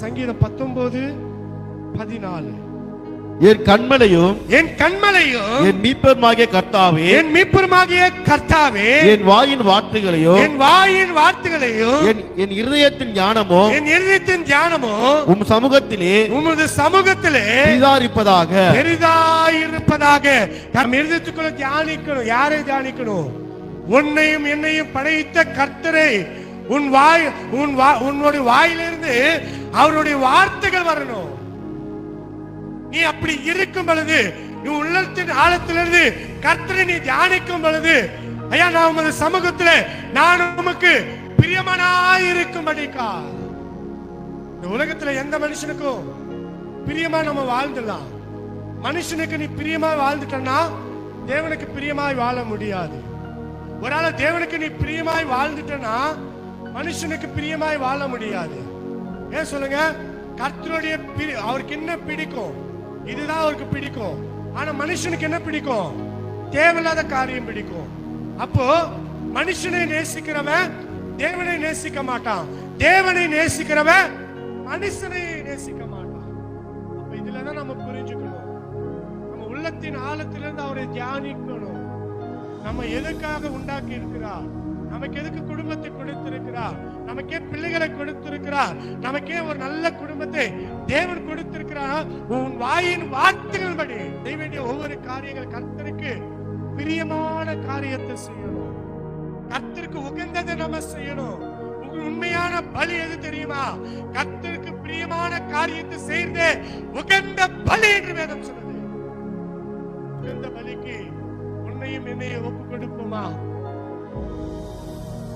சங்கீதம் பத்தொன்பது பதினாலு. என் கண்மலையும் என் கண்மலையும் என் மீட்பருமாகிய கர்த்தாவே என் மீட்பருமாகிய கர்த்தாவே என் வாயின் வார்த்தைகளையும் என் வாயின் வார்த்தைகளையும் என் என் இருதயத்தின் ஞானமும் என் இருதயத்தின் தியானமும் உம் சமூகத்திலே உமது சமூகத்திலே பெரிதாரிப்பதாக பெரிதாயிருப்பதாக. நம் இருதயத்துக்குள்ள தியானிக்கணும். யாரை தியானிக்கணும்? உன்னையும் என்னையும் படைத்த கர்த்தரை உன் வாய் உன் வா உன்னுடைய வாயிலிருந்து அவருடைய வார்த்தைகள் வரணும். நீ அப்படி இருக்கும் பொழுது நீ உள்ளத்தின் ஆழத்திலிருந்து கர்த்தரை நீ தியானிக்கும் பொழுது ஐயா நான் உமது சமூகத்துல நான் உமக்கு பிரியமனாயிருக்கும்படிக்கா இந்த உலகத்துல எந்த மனுஷனுக்கும் பிரியமா நம்ம வாழ்ந்துடலாம். மனுஷனுக்கு நீ பிரியமா வாழ்ந்துட்டனா தேவனுக்கு பிரியமாய் வாழ முடியாது. ஒரு ஆள் தேவனுக்கு நீ பிரியமாய் வாழ்ந்துட்டனா மனுஷனுக்கு பிரியமாய் வாழ முடியாது. ஏன் சொல்லுங்க? கர்த்தருடைய அவருக்கு என்ன பிடிக்கும்? இதுதான் அவருக்கு பிடிக்கும். ஆனா மனுஷனுக்கு என்ன பிடிக்கும்? தேவையில்லாத காரியம் பிடிக்கும். அப்போ மனுஷனை நேசிக்கிறவன் தேவனை நேசிக்க மாட்டான். தேவனை நேசிக்கிறவன் மனுஷனை நேசிக்க மாட்டான். அப்ப இதுலதான் நம்ம புரிஞ்சுக்கணும். நம்ம உள்ளத்தின் ஆழத்திலிருந்து அவரை தியானிக்கணும். நம்ம எதுக்காக உண்டாக்கி இருக்கிறார்? நமக்கு எதுக்கு குடும்பத்தை கொடுத்திருக்கிறார்? நமக்கே பிள்ளைகளை கொடுத்திருக்கிறார். நமக்கே ஒரு நல்ல குடும்பத்தை தேவன் கொடுத்திருக்கிறார். உன் வாயின் வார்த்தைகள் படி செய்ய வேண்டிய ஒவ்வொரு காரியங்கள் கர்த்தருக்கு பிரியமான காரியத்தை செய்யணும். கர்த்தருக்கு உகந்ததை நம்ம செய்யணும். உண்மையான பலி எது தெரியுமா? கர்த்தருக்கு பிரியமான காரியத்தை செய்து உகந்த பலி என்று வேதம் சொல்லுது. உகந்த பலிக்கு உன்னையும் என்னையும் ஒப்பு கொடுப்போமா?